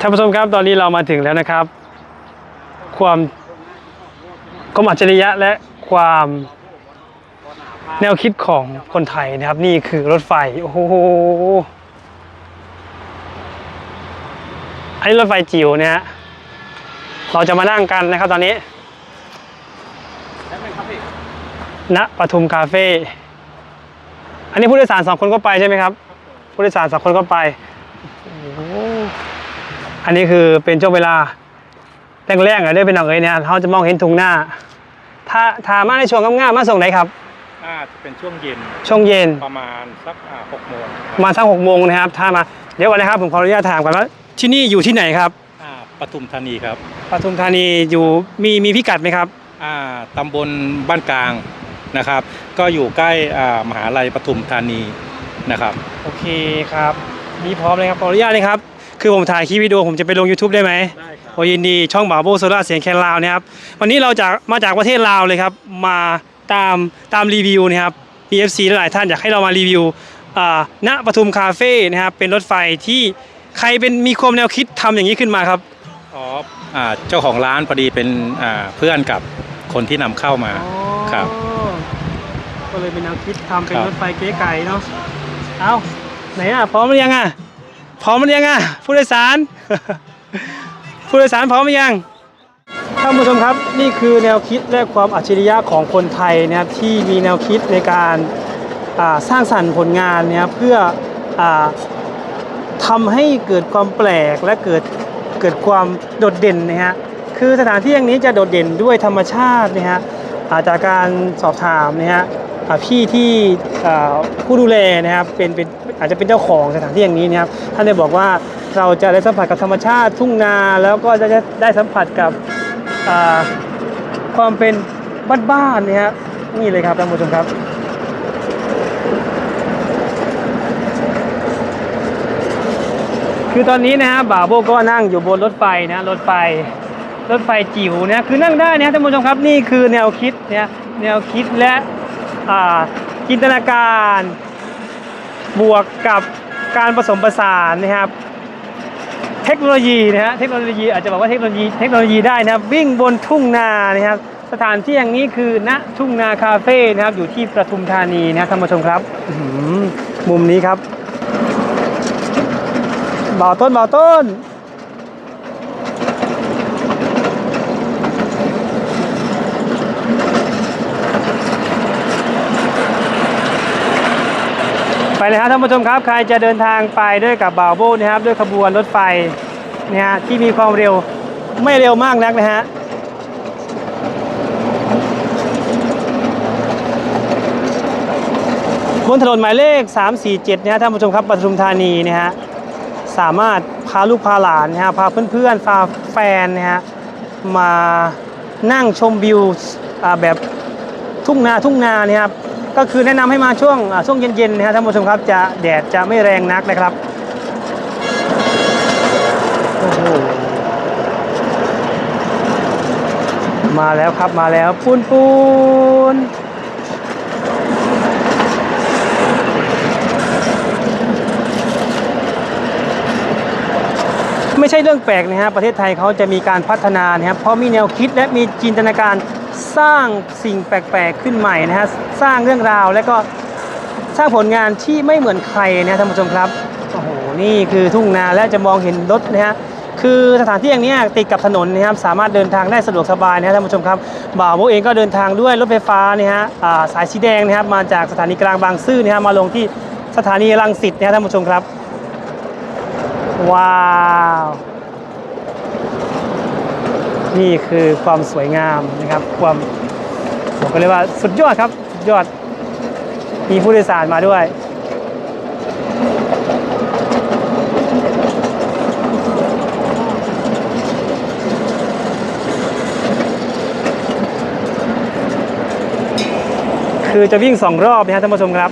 ท่านผู้ชมครับตอนนี้เรามาถึงแล้วนะครับ ความความอัจฉริยะและความแนวคิดของคนไทยนะครับ นี่คือรถไฟโอ้โหอันนี้รถไฟจิ๋วเนี่ยเราจะมานั่งกันนะครับตอนนี้ณปทุมคาเฟ่อันนี้ผู้โดยสารสองคนก็ไปใช่ไหมครับ ผู้โดยสารสองคนก็ไปโอ้ อันนี้คือเป็นช่วงเวลาแรกๆอะได้เป็นหนังเอ้ยเนี่ยเขาจะมองเห็นถุงหน้า ถ้าถ้ามาในช่วงง่ายๆมาส่งไหนครับ น่าจะเป็นช่วงเย็นช่วงเย็นประมาณสักอ่าหกโมงประมาณสักหกโมงนะครับถ้ามาเดี๋ยวก่อนนะครับผมขออนุญาตถามก่อนว่าที่นี่อยู่ที่ไหนครับอ่าปทุมธานีครับปทุมธานีอยู่มีมีพิกัดไหมครับ อ่าตำบลบ้านกลางนะครับ ก็อยู่ใกล้อ่ามหาลัยปทุมธานีนะครับ โอเคครับ มีพร้อมเลยครับขออนุญาตเลยครับ คือผมถ่ายคลิปวิดีโอผมจะไปลง YouTube ได้ไหมได้ครับโอยินดีช่องบาโบโซล่าเสียงแคนลาวนะครับวันนี้เราจากมาจากประเทศลาวเลยครับมาตามตามรีวิวนะครับ PFC หลายๆท่านอยากให้เรามารีวิวอ่าณปทุมคาเฟ่นะครับเป็นรถไฟที่ใครเป็นมีความแนวคิดทำอย่างนี้ขึ้นมาครับอ๋ออ่าเจ้าของร้านพอดีเป็นอ่าเพื่อนกับคนที่นำเข้ามา ครับก็เลยเป็นแนวคิดทำเป็นครับ รถไฟเก๋ไก่เนาะเอาไหนอะพร้อมหรือยังอะ พร้อมหรือยังอะผู้โดยสาร ผู้โดยสารพร้อมหรือยังท่านผู้ชมครับนี่คือแนวคิดและความอัจฉริยะของคนไทยนะครับที่มีแนวคิดในการสร้างสรรค์ผลงานเนี่ยเพื่ออาทำให้เกิดความแปลกและเกิดเกิดความโดดเด่นนะฮะคือสถานที่อย่างนี้จะโดดเด่นด้วยธรรมชาตินะฮะาจากการสอบถามนะฮะพี่ที่ผู้ดูแลนะครับเป็นเป็น อาจจะเป็นเจ้าของสถานที่อย่างนี้นะครับท่านได้บอกว่าเราจะได้สัมผัสกับธรรมชาติทุ่งนาแล้วก็จะได้สัมผัสกับความเป็นบ้านๆนี่ยฮะนี่เลยครับท่านผู้ชมครับคือตอนนี้นะฮะบ่าวโบก็นั่งอยู่บนรถไฟนะรถไฟรถไฟจิ๋วนะคือนั่งได้นะท่านผู้ชมครับนี่คือแนวคิดเนี่ยแนวคิดและจินตนาการ บวกกับการผสมผสานนะครับเทคโนโลยีนะฮะเทคโนโลยีอาจจะบอกว่าเทคโนโลยีเทคโนโลยีได้นะครับวิ่งบนทุ่งนานะครับสถานที่อย่างนี้คือณทุ่งนาคาเฟ่นะครับอยู่ที่ประทุมธานีนะครับท่านผู้ชมครับมุมนี้ครับบ่าวต้นบ่าวต้น เลยครับท่านผู้ชมครับ ใครจะเดินทางไปด้วยกับบาวโบนะครับ ด้วยขบวนรถไฟนะฮะที่มีความเร็วไม่เร็วมากนักนะฮะบนถนนหมายเลข 347นะฮะท่านผู้ชมครับปทุมธานีนะฮะสามารถพาลูกพาหลานนะฮะพาเพื่อนๆพาแฟนนะฮะมานั่งชมวิวแบบทุ่งนาทุ่งนาเนี่ยครับ ก็คือแนะนำให้มาช่วงช่วงเย็นๆนะครับท่านผู้ชมครับจะแดดจะไม่แรงนักนะครับมาแล้วครับมาแล้วปูนปูนไม่ใช่เรื่องแปลกนะฮะประเทศไทยเขาจะมีการพัฒนานะครับเพราะมีแนวคิดและมีจินตนาการ สร้างสิ่งแปลกๆขึ้นใหม่นะฮะสร้างเรื่องราวและก็สร้างผลงานที่ไม่เหมือนใครนะท่านผู้ชมครับโอ้โหนี่คือทุ่งนาและจะมองเห็นรถนะฮะคือสถานที่อย่างนี้ติดกับถนนนะครับสามารถเดินทางได้สะดวกสบายนะฮะท่านผู้ชมครับบ่าวโบเองก็เดินทางด้วยรถไฟฟ้าเนี่ยฮะสายสีแดงนะครับมาจากสถานีกลางบางซื่อนะฮะมาลงที่สถานีรังสิตนะฮะท่านผู้ชมครับ ว้าว นี่คือความสวยงามนะครับ ความผมก็เรียกว่าสุดยอดครับสุดยอด มีผู้โดยสารมาด้วย คือจะวิ่งสองรอบนะครับท่านผู้ชมครับ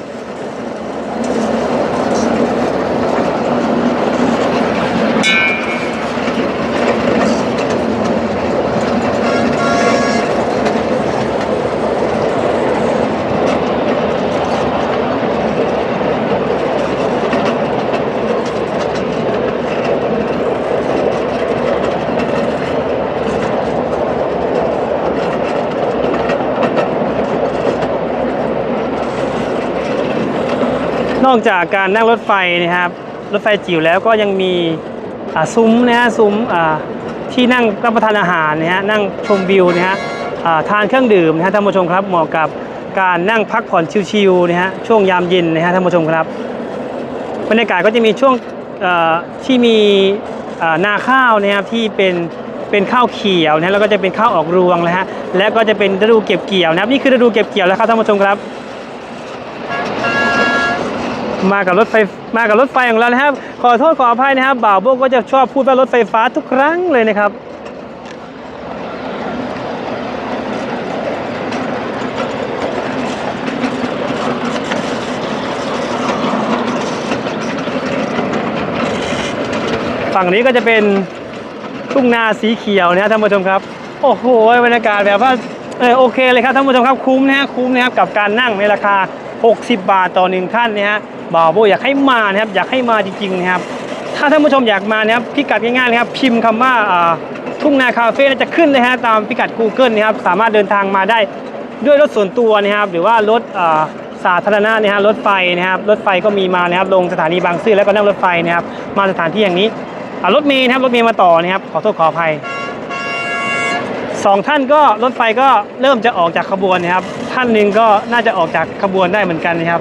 อกจากการนั่งรถไฟนะครับ รถไฟจิ๋วแล้วก็ยังมีซุ้มนะฮะซุ้มที่นั่งรับประทานอาหารนะฮะนั่งชมวิวนะฮะทานเครื่องดื่มนะฮะท่านผู้ชมครับเหมาะกับการนั่งพักผ่อนชิลๆนะฮะช่วงยามเย็นนะฮะท่านผู้ชมครับบรรยากาศก็จะมีช่วงที่มีนาข้าวนะครับที่เป็นเป็นข้าวเขียวนะแล้วก็จะเป็นข้าวออกรวงนะฮะและก็จะเป็นฤดูเก็บเกี่ยวนะครับนี่คือฤดูเก็บเกี่ยวแล้วครับท่านผู้ชมครับ มากับรถไฟมากับรถไฟของเรานะครับ ขอโทษขออภัยนะครับ บ่าวโบกก็จะชอบพูดว่ารถไฟฟ้าทุกครั้งเลยนะครับฝั่งนี้ก็จะเป็นทุ่งนาสีเขียวนะฮะท่านผู้ชมครับ โอ้โหบรรยากาศแบบว่าเออโอเคเลยครับท่านผู้ชมครับคุ้มนะฮะคุ้มนะครับกับการนั่งในราคา 60 บาทต่อหนึ่งท่านนะฮะ บ่าวโบอยากให้มานะครับอยากให้มาจริงๆนะครับ ถ้าท่านผู้ชมอยากมานะครับพิกัดง่ายๆเลยครับพิมพ์คำว่าอ่าทุ่งนาคาเฟ่น่าจะขึ้นเลยฮะตามพิกัด Google นะครับสามารถเดินทางมาได้ด้วยรถส่วนตัวนะครับหรือว่ารถสาธารณะนะฮะรถไฟนะครับรถไฟก็มีมานะครับลงสถานีบางซื่อแล้วก็นั่งรถไฟนะครับมาสถานที่อย่างนี้รถเมล์นะครับรถเมล์มาต่อนะครับขอโทษขออภัยสองท่านก็รถไฟก็เริ่มจะออกจากขบวนนะครับ ท่านหนึ่งก็น่าจะออกจากขบวนได้เหมือนกันนะครับ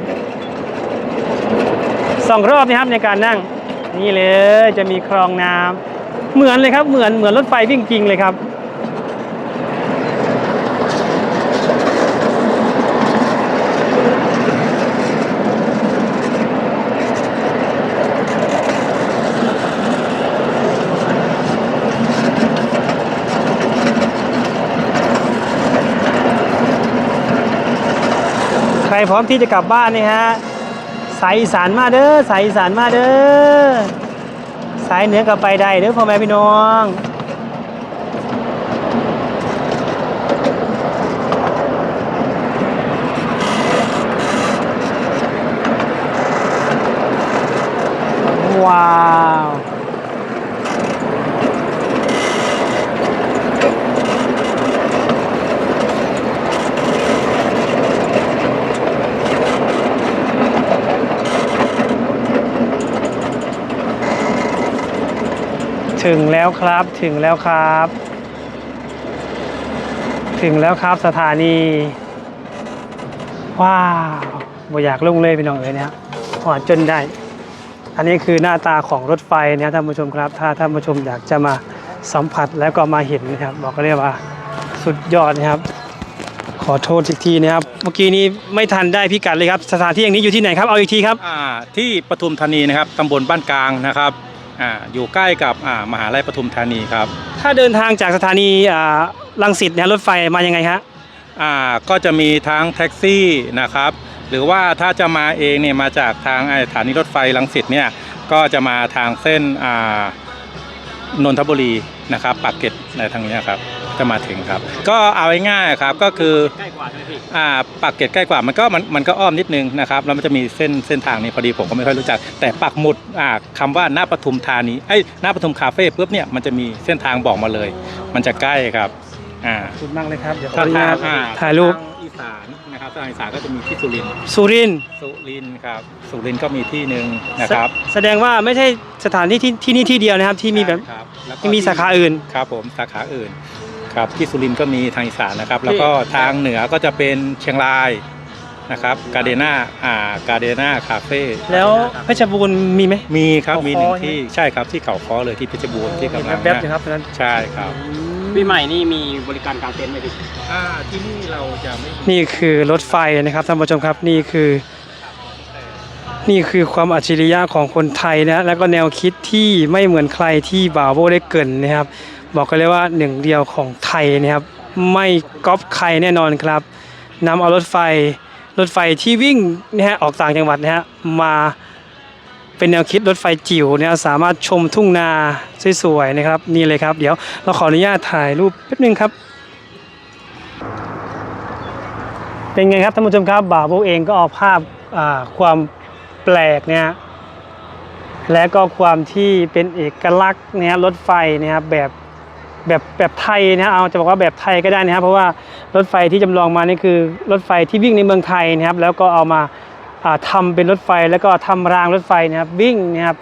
สองรอบนะครับในการนั่ง นี่เลยจะมีคลองน้ำเหมือนเลยครับ เหมือนเหมือนรถไฟวิ่งจริงเลยครับ ใครพร้อมที่จะกลับบ้านนี่ฮะ สายอีสานมาเด้อสายอีสานมาเด้อสายเหนือกับไปได้เด้อพ่อแม่พี่น้องว้าว ถึงแล้วครับถึงแล้วครับ ถึงแล้วครับสถานี ว้าวบ่อยากลงเลยพี่น้องเอ๋ยเนี่ยหอดจนได้ อันนี้คือหน้าตาของรถไฟนะครับท่านผู้ชมครับ ถ้าท่านผู้ชมอยากจะมาสัมผัสแล้วก็มาเห็นนะครับ บอกเลยว่าสุดยอดนะครับ ขอโทษอีกทีนะครับ เมื่อกี้นี้ไม่ทันได้พิกัดเลยครับ สถานที่อย่างนี้อยู่ที่ไหนครับเอาอีกทีครับ อ่าที่ปทุมธานีนะครับตำบลบ้านกลางนะครับ อ่าอยู่ใกล้กับอ่ามหาลัยปทุมธานีครับถ้าเดินทางจากสถานีอ่าลังสิตเนี่ยรถไฟมายังไงฮะอ่าก็จะมีทั้งแท็กซี่นะครับ หรือว่าถ้าจะมาเองเนี่ยมาจากทางไอ้สถานีรถไฟลังสิตเนี่ยก็จะมาทางเส้นอ่านนทบุรีนะครับปากเกร็ดในทางเนี้ยครับ จะมาถึงครับ ก็เอาง่ายๆครับก็คือใกล้กว่าใช่ไหมพี่อ่าปากเกร็ดใกล้กว่ามันก็มันมันก็อ้อมนิดนึงนะครับแล้วมันจะมีเส้นเส้นทางนี้พอดีผมก็ไม่ค่อยรู้จัก แต่ปักหมุดอ่าคำว่าหน้าปทุมธานีไอ้ยหน้าปทุมคาเฟ่ปุ๊บเนี่ยมันจะมีเส้นทางบอกมาเลย มันจะใกล้ครับอ่า ขอบคุณมากเลยครับ เดี๋ยวขอถ้าอนุทาญางตอ่ถ่ายรูปทงอีสานนะครับทางอีสานก็จะมีที่สุรินทร์สุรินทร์สุรินทร์ครับสุรินทร์ก็มีที่หนึ่งนะครับแสแสดงว่าไม่ใช่สถานที่ที่ที่นี่ที่เดียวนะครับที่มีแบบครับแล้วก็ที่มีสาขาอื่น ครับผมสาขาอื่น ครับที่สุรินทร์ก็มีทางอีสานนะครับ แล้วก็ทางเหนือก็จะเป็นเชียงรายนะครับกาเดน่าอ่ากาเดน่าคาเฟ่แล้วเพชรบูรณ์มีไหมมีครับเขามีหนึ่งค้อที่ใช่ครับที่เขาค้อเลยที่เพชรบูรณ์ที่กำลังแป๊บๆอยู่ครับตอนนั้นใช่ครับปีใหม่นี่มีบริการกางเต็นท์ไหมพี่อ่าที่นี่เราจะไม่มีนี่คือรถไฟนะครับท่านผู้ชมครับนี่คือ นี่คือความอัจฉริยะของคนไทยนะแล้วก็แนวคิดที่ไม่เหมือนใครที่บ่าวโบได้เกรินนะครับ บอกกันเลยว่าหนึ่งเดียวของไทยนะครับไม่ก๊อปใครแน่นอนครับนำเอารถไฟรถไฟที่วิ่งนะฮะออกต่างจังหวัดนะฮะมาเป็นแนวคิดรถไฟจิ๋วนะฮะสามารถชมทุ่งนาสวยๆนะครับนี่เลยครับ เดี๋ยวเราขออนุญาตถ่ายรูปแป๊บนึงครับ เป็นไงครับท่านผู้ชมครับบ่าวโบเองก็เอาภาพความแปลกเนี่ยและก็ความที่เป็นเอกลักษณ์เนี่ยรถไฟเนะครับแบบ แบบแบบไทยนะเอาจะบอกว่าแบบไทยก็ได้นะครับ เพราะว่ารถไฟที่จำลองมานี่คือรถไฟที่วิ่งในเมืองไทยนะครับ แล้วก็เอามาอ่าทำเป็นรถไฟแล้วก็ทำรางรถไฟนะครับวิ่งนะครับ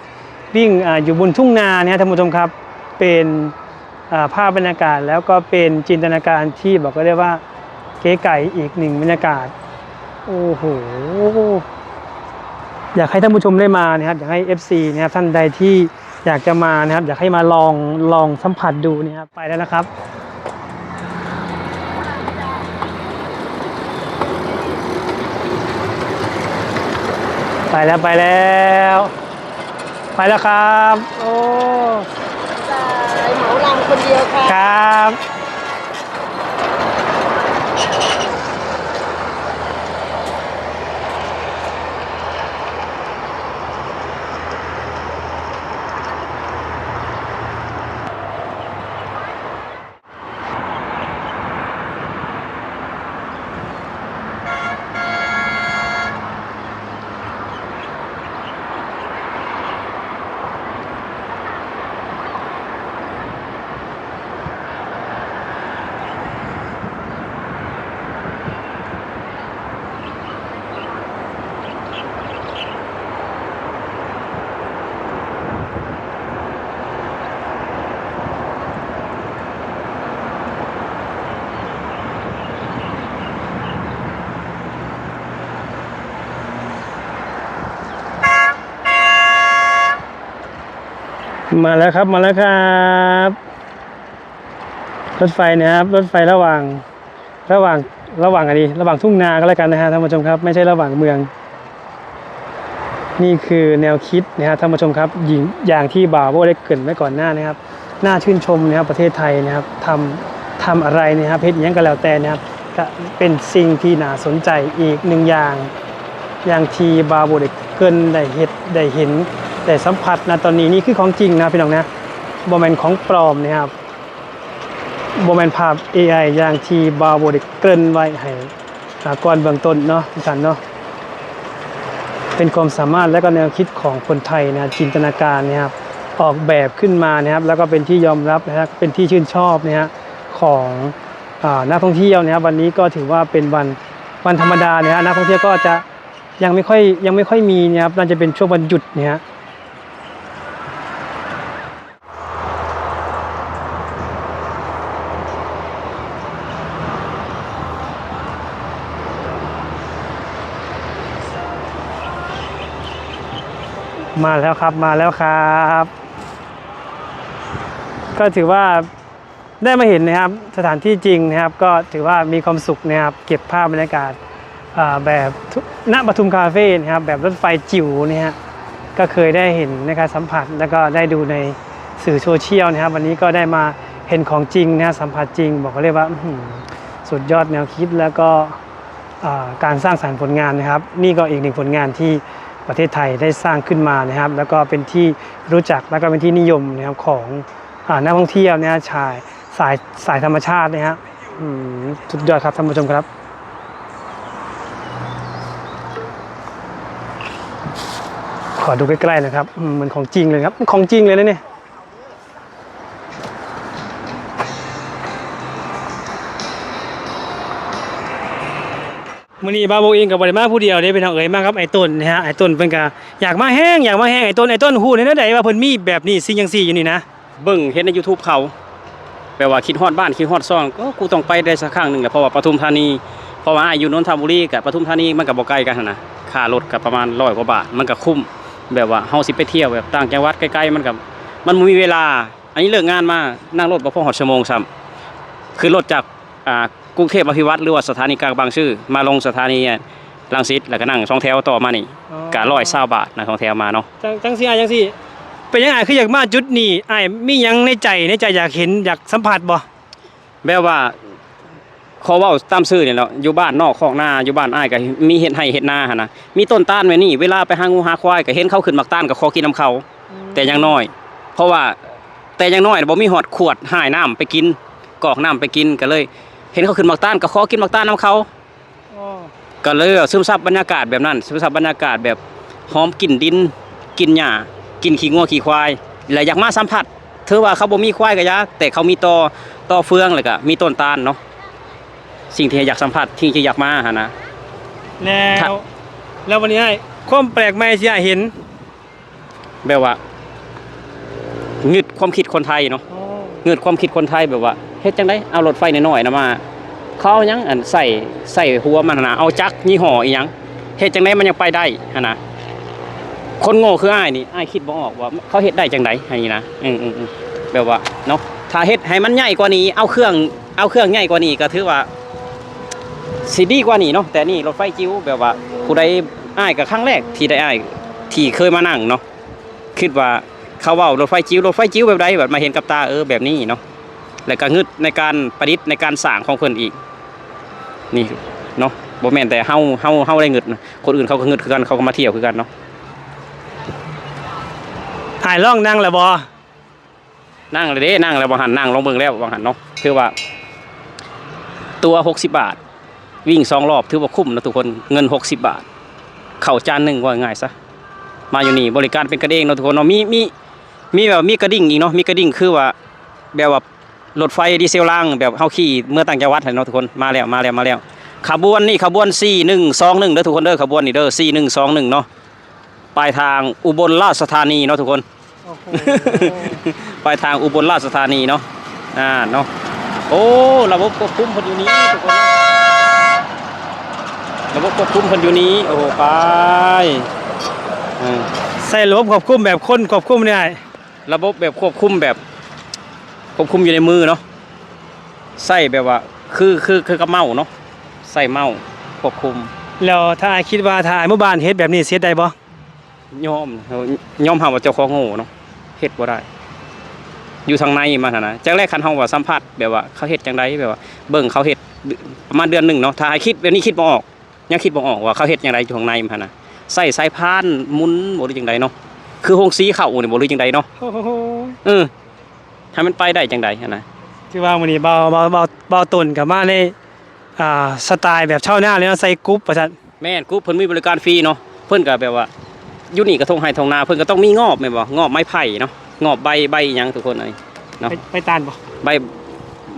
วิ่งออยู่บนทุ่งนาเนี่ยท่านผู้ชมครับเป็นภาพบรรยากาศแล้วก็เป็นจินตนาการที่บอกก็ได้ว่าเก๋ไก่อีกหนึ่งบรรยากาศโอ้โหอยากให้ท่านผู้ชมได้มานะครับอยากให้ FC นะครับท่านใดที่ อยากจะมานะครับ อยากให้มาลองลองสัมผัสดูนะครับไปแล้วนะครับไปแล้วไปแล้ว ไปแล้วครับ โอ้สายเหมาลำคนเดียวค่ะครับ มาแล้วครับมาแล้วครับ รถไฟนะครับ รถไฟระหว่าง ระหว่างระหว่างอะไรระหว่างทุ่งนาก็แล้วกันนะฮะท่านผู้ชมครับ ไม่ใช่ระหว่างเมือง นี่คือแนวคิดนะฮะท่านผู้ชมครับหญิงอย่างที่บ่าวโบได้เกรินไว้ก่อนหน้านะครับน่าชื่นชมนะครับประเทศไทยนะครับทำทำอะไรนะครับเพชรยังก็แล้วแต่นะครับก็เป็นสิ่งที่น่าสนใจอีกหนึ่งอย่าง อย่างที่บาโบได้เกินได้เห็ดได้เห็น ได้สัมผัสนะตอนนี้นี่คือของจริงนะพี่น้องนะโมเมนของปลอมนะครับโมเมนภาพ AI อย่างที่บาโบด้เกรินไว้ให้อาก่อนเบื้องต้นเนาะทุกท่านเนาะเป็นความสามารถและก็แนวคิดของคนไทยนะจินตนาการนะครับออกแบบขึ้นมานะครับแล้วก็เป็นที่ยอมรับนะครับเป็นที่ชื่นชอบนะฮะของอนักท่องเที่ยวนะครับวันนี้ก็ถือว่าเป็นวันวันธรรมดาเนะฮะนักท่องเที่ยวก็จะยังไม่ค่อยยังไม่ค่อยมีนะครับน่าจะเป็นช่วงวันหยุดเนี่ย มาแล้วครับมาแล้วครับ ก็ถือว่าได้มาเห็นนะครับสถานที่จริงนะครับ ก็ถือว่ามีความสุขนะครับเก็บภาพบรรยากาศแบบณปทุมคาเฟ่นะครับแบบรถไฟจิ๋วเนี่ยฮะก็เคยได้เห็นนะครับสัมผัสแล้วก็ได้ดูในสื่อโซเชียลนะครับ วันนี้ก็ได้มาเห็นของจริงนะสัมผัสจริง บอกเลยว่าอื้อหือสุดยอดแนวคิดแล้วก็การสร้างสรรค์ผลงานนะครับ นี่ก็อีกหนึ่งผลงานที่ ประเทศไทยได้สร้างขึ้นมานะครับ แล้วก็เป็นที่รู้จักแล้วก็เป็นที่นิยมนะครับของอนักท่องเที่ยวนะชายสายสายธรรมชาตินะฮะสุดยอดครับท่านผู้ชมครับขอดูใกล้ๆนะครับมเหมือนของจริงเลยครับ ของจริงเลยนะเนี่ย มื่อนี้บาโบเองกับบริมาผู้เดียวได้เป็นทางเอ๋ยมากครับไอ้ต้นนะฮะไอ้ต้นเพิ่นก็อยากมาแห้งอยากมาแห้งไอ้ต้นไอ้ต้นฮู้ในนั้นใดว่าเพิ่นมีแบบนี้สิ่งจังซี่อยู่นี่นะเบิ่งเห็นใน YouTube เขาแปลว่าคิดฮอดบ้านคิดฮอดซ่องก็กูต้องไปได้สักครั้งหนึ่งแหละเพราะว่าปทุมธานีเพราะว่าอ้ายอยู่นนทบุรีกับปทุมธานีมันก็บ่ไกลกันนะค่ารถก็ประมาณ100กว่าบาทมันก็คุ้มแบบว่าเฮาสิไปเที่ยวแบบต่างจังหวัดใกล้ๆมันก็มันมีเวลา อันนี้เลิกงานมานั่งรถบ่พอฮอดชั่วโมงซ้ำคือรถจากอ่า กรุงเทพอภิวัตรหรือว่าสถานีกลางบางซื่อมาลงสถานีรังสิตแล้วก็นั่งสองแถวต่อมานี่ก็120บาทนั่งสองแถวมาเนาะจังจังซี่อะจังซี่เป็นยังไงคืออยากมาจุดนี้อ้ายมีหยังในใจในใจอยากเห็นอยากสัมผัสบ่แบบว่าขอเว่าตามซื่อเนี่ยแหล้วอยู่บ้านนอกคอกนาอยู่บ้านอ้ายก็มีเห็ดให้เห็ดนาหั่นนะมีต้นต้านไว้นี่เวลาไปหางูหาควายก็เห็นเขาขึ้นมักต้านก็ขอกินน้ำเขา แต่อยังน้อย เพราะว่าแต่อยังน้อยบ่มีหอดขวดหายน้ำไปกินกอกน้ำไปกินก็เลย เห็นเขาขึ้นมักต้านก็ขอกินมักต้านน้ำเขาอ๋อก็เลยซึมซับบรรยากาศแบบนั้น ซึมซับบรรยากาศแบบหอมกลิ่นดินกลินหญ้ากินขี้งัวขี้ควายและอยากมาสัมผัสเธอว่าเขาบ่มีควายก็ยากแต่เขามีตอตอเฟืองแล้วก็มีต้นตาลเนาะสิ่งที่อยากสัมผัสที่ที่อยากมาหานะแล้วครับแล้ววันนี้ไอ้ความแปลกใหม่ที่ไอ้เห็นแบบว่าเงึดความคิดคนไทยเนาะเงึดความคิดคนไทยแบบว่า เฮ็ดจังไดเอารถไฟน้อยๆนะมาเขาเอาหยังอันใส่ใส่หัวมันนะเอาจักยี่ห้ออีหยังเฮ็ดจังไดมันยังไปได้หั่นนะคนโง่คืออ้ายนี่อ้ายคิดบ่ออกว่าเขาเฮ็ดได้จังไดอันนี้นะอืมอืมๆๆแบบว่าเนาะถ้าเฮ็ดให้มันใหญ่กว่านี้ เอาเครื่องเอาเครื่องใหญ่กว่านี้ก็ถือว่าสิดีกว่านี้เนาะแต่นี่รถไฟจิ๋วแบบว่าผู้ใดอ้ายก็ครั้งแรกที่ได้อ้ายที่เคยมานั่งเนาะคิดว่าเขาเว่ารถไฟจิ๋วรถไฟจิ๋วแบบใดแบบมาเห็นกับตาเออแบบนี้เนาะ แล้วก็งึดในการประดิษฐ์ในการสร้างของเพิ่นอีก นี่เนาะบ่แม่นแต่เฮาเฮาเฮาได้เงิดนะคนอื่นเขาก็เงิดคือกันเขาก็มาเที่ยวคือกันเนาะถ่ายร่องนั่งแล้วบอนั่งเลยเด้นั่งแล้วบางหันนั่งลงเบิ่งแล้วบางหันเนาะคือว่า ตัว60บาท วิ่งสองรอบถือว่าคุ้มนะทุกคนเงิน60บาท เข้าวจานหนึ่งว่าง่ายซะมาอยู่นี่บริการเป็นกระเด้งเนาะทุกคนเนาะมีมีมีแบบมีกระดิ่งอีกเนาะมีกระดิ่งคือว่าแบบว่า รถไฟดีเซลล่างแบบเฮาขี่เมื่อต่างจังหวัดเห็นเนาะทุกคนมาแล้วมาแล้วมาแล้วขบวนนี่ขบวน 4121เด้อทุกคนเด้อขบวนนี่เด้อ4121เนาะปลายทางอุบลราชธานีเนาะทุกคนปลายทางอุบลราชธานีเนาะอ่าเนาะโอ้ระบบควบคุมเพิ่นอยู่นี้ทุกคนเนาะระบบควบคุมเพิ่นอยู่นี้โอ้โหไปอืมใส่ระบบควบคุมแบบคนควบคุมเนี่ยไอ้ระบบแบบควบคุมแบบ ควบคุมอยู่ในมือเนาะใส่แบบว่า คือคือคือกับเมาส์เนาะใส่เมาส์ควบคุมแล้วถ้าไอ้คิดว่าถ้าไอ้เมื่อบ้านเฮ็ดแบบนี้เสียได้บ่ยอมยอมหาว่าเจ้าของโง่เนาะเฮ็ดบ่ได้ อยู่ทางในมาหั่นนะจากแรกคันเฮาว่าสัมผัสแบบว่าเขาเฮ็ดจังไดแบบว่า เบิ่งเขาเฮ็ดประมาณเดือนหนึงเนาะถ้าให้คิดแบบนี้คิดบ่ออก ยังคิดบ่ออกว่าเขาเฮ็ดจังไดอยู่ข้างในมันหั่นนะใส่สายพานหมุนบ่รู้จังไดเนาะคือโฮงสีเข้านี่บ่รู้จังไดเนาะโอ้โหเออ ให้มันไปได้จังไดหั่นนะที่ว่ามื้อนี้เบาเบาเบาเบาต้นกับมาในอ่าสไตล์แบบเช่าหน้าเลยเนาะใส่กรุ๊ปว่าซั่นแม่นกูเพิ่นมีบริการฟรีเนาะเพิ่นก็แบบว่าอยู่นี่ก็ทงไห้ทงนาเพิ่นก็ต้องมีงอบแม่นบ่งอบไม้ไผ่เนาะงอบใบใบหยังทุกคนเอ้ย เนาะ ไปไปตานบ่ใบ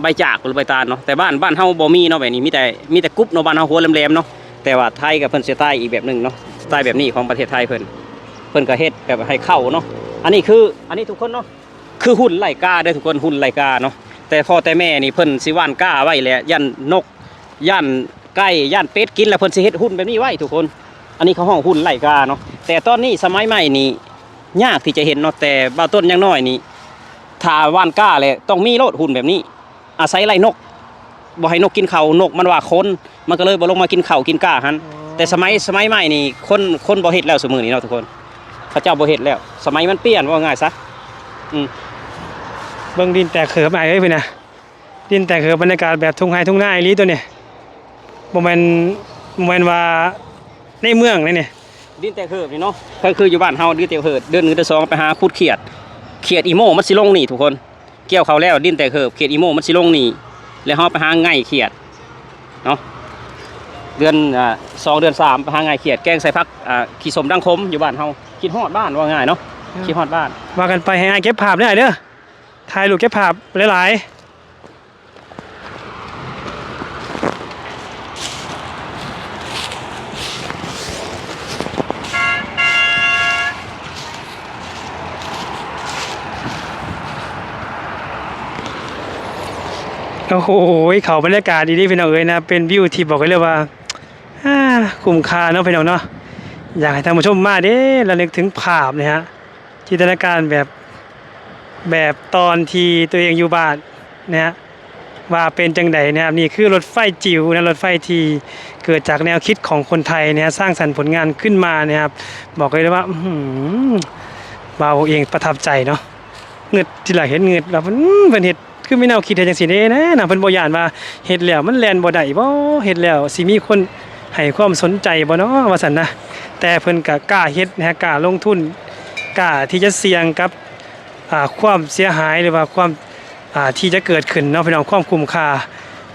ใบจากหรือใบตาลเนาะแต่บ้านบ้านเฮาบ่มีเนาะแบบนี้มีแต่มีแต่กรุ๊ปเนาะบ้านเฮาหัวแหลมๆเนาะแต่ว่าไทยกับเพิ่นสไตล์อีกแบบหนึงเนาะสไตล์แบบนี้ของประเทศไทยเพิ่นเพิ่นก็เฮ็ดแบบให้เข้าเนาะอันนี้คืออันนี้ทุกคนเนาะ คือหุ่นไล่กาเด้ทุกคนหุ่นไล่กาเนาะแต่พ่อแต่แม่นี่เพิ่นสิว่านกาไว้แหละยันนกยันไก่ยันเป็ดกินแล้วเพิ่นสิเฮ็ดหุ่นแบบนี้ไว้ทุกคน อันนี้เขาห้องหุ่นไล่กาเนาะแต่ตอนนี้สมัยใหม่นี่ยากที่จะเห็นเนาะแต่บาต้นยังน้อยนี่ถ้าว่านกาเลยต้องมีโลดหุ่นแบบนี้ อาศัยไล่นกบ่ให้นกกินเขานกมันว่าคนมันก็เลยบ่ลงมากินเขากินกาหันแต่สมัยสมัยใหม่นี่คนคนบ่เฮ็ดแล้วสมือนี้เนาะทุกคน เขาเจ้าบ่เฮ็ดแล้ว สมัยมันเปลี่ยนว่าง่ายซะ เบิ่งดินแตกเขิบไอ้เอ้ยเพิ่นน่ะดินแตกเขิบบรรยากาศแบบทุ่งไร่ทุ่งนาอีหลีตัวนี้บ่แม่นบ่แม่นว่าในเมืองเลยนี่ดินแต่เหิบนี่เนาะก็คืออยู่บ้านเฮาดินแต่เหิบเดือนหนึงเดือนสองไปหาขุดเขียดเขียดอีโมมันสิลงนี่ทุกคนเกี่ยวเขาแล้วดินแต่เหิบเขียดอีโมมันสิลงนี่แล้วเฮาไปหาไง่เขียดเนาะเดือนอ่าสองเดือนสามไปหาไง่เขียดแกงใส่ผักอ่าขี้สมดังคมอยู่บ้านเฮาคิดฮอดบ้านว่าง่ายเนาะคิดฮอดบ้านว่ากันไปให้อ้ายเก็บภาพได้เด้อ ถ่ายรูปเก็บภาพหลายๆโอ้โห เขาบรรยากาศดีๆพี่น้องเอ้ยนะ เป็นวิวที่บอกเลยว่าอ่าคุ้มค่าเนาะพี่น้องเนาะ อยากให้ท่านผู้ชมมาเด้ระลึกถึงภาพนะฮะ จินตนาการแบบ แบบตอนที่ตัวเองอยู่บ้านนะฮะว่าเป็นจังใดนะครับนี่คือรถไฟจิ๋วนะรถไฟที่เกิดจากแนวคิดของคนไทยนะฮะสร้างสรรค์ผลงานขึ้นมานะครับ บอกเลยว่าอื้อหือเองประทับใจเนาะเงืดที่หลังเห็นเงืดเราเพิ่นเพิ่นเฮ็ดคือไม่แนวคิดเฮ็ดจังซี่เด้นะนะเพิ่นบยานว่าเฮ็ดแล้วมันแลนบ่ได้บ่เฮ็ดแล้วสิมีคนให้ความสนใจบ่เนาะว่าซั่นนะแต่เพิ่นก็กล้าเฮ็ดนะกล้าลงทุนกล้าที่จะเสี่ยงกับ ความเสียหายหรือว่าความที่จะเกิดขึ้นเนาะพี่น้องความคุ้มค่า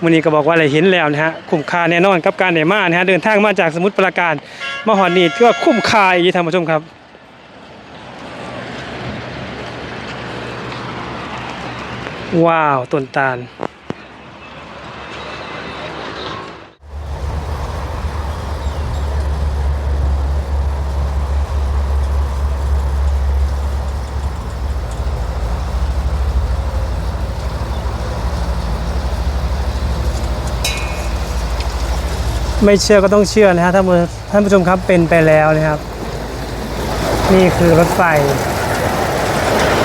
มื่อนี้ก็บอกว่าอะไรเห็นแล้วนะฮะคุ้มค่าแน่นอนกับการเดมานะฮะเดินทางมาจากสมุทรปราการมาหอดนี่ถือว่าคุ้มค่าอีกท่านผู้ชมครับว้าวต้นตาล ไม่เชื่อก็ต้องเชื่อนะฮะท่านผู้ท่านผู้ชมครับเป็นไปแล้วนะครับ นี่คือรถไฟ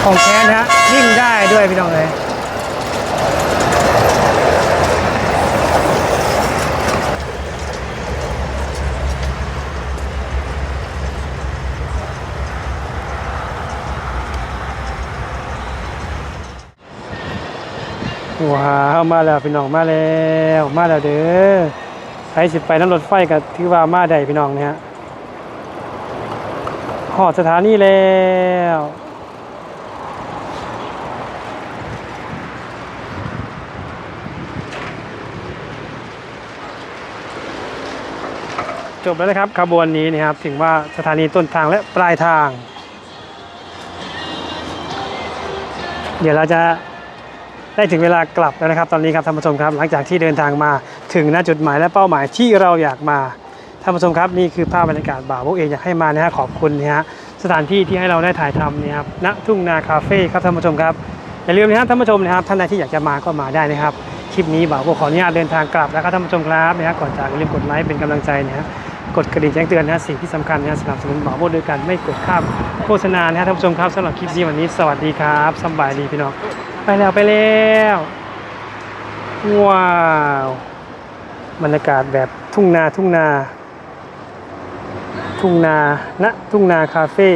ของแท้นะฮะวิ่งได้ด้วยพี่น้องเลยว้าวมาแล้วพี่น้องมาแล้วมาแล้วเด้อ ใครสิไปน้ำรถไฟก็ถือว่ามาได้พี่น้องเนี่ยฮะหอดสถานีแล้วจบแล้วนะครับขบวนนี้นะครับ ถึงว่าสถานีต้นทางและปลายทาง เดี๋ยวเราจะ ได้ถึงเวลากลับแล้วนะครับตอนนี้ครับท่านผู้ชมครับ หลังจากที่เดินทางมาถึงณจุดหมายและเป้าหมายที่เราอยากมาท่านผู้ชมครับนี่คือภาพบรรยากาศบ่าวพวกเองอยากให้มานะฮะขอบคุณนะฮะสถานที่ที่ให้เราได้ถ่ายทำเนี่ยครับณทุ่งนาคาเฟ่ครับท่านผู้ชมครับอย่าลืมนะครับท่านผู้ชมนะครับท่านใดที่อยากจะมาก็มาได้นะครับคลิปนี้บ่าวพวกขออนุญาตเดินทางกลับแล้วครับท่านผู้ชมครับนะฮะก่อนจากอย่าลืมกดไลค์เป็นกำลังใจนะฮะกดกระดิ่งแจ้งเตือนนะฮะสิ่งที่สำคัญนะฮะสนับสนุนบ่าวพวกด้วยกันไม่กดข้ามโฆษณานะฮะท่านผู้ชมครับสำหรับคลิปนี้วันนี้สวัสดีครับสบายดีพี่น้อง ไปแล้วไปแล้ว ว้าวบรรยากาศแบบทุ่งนาทุ่งนา ทุ่งนาณทุ่งนาคาเฟ่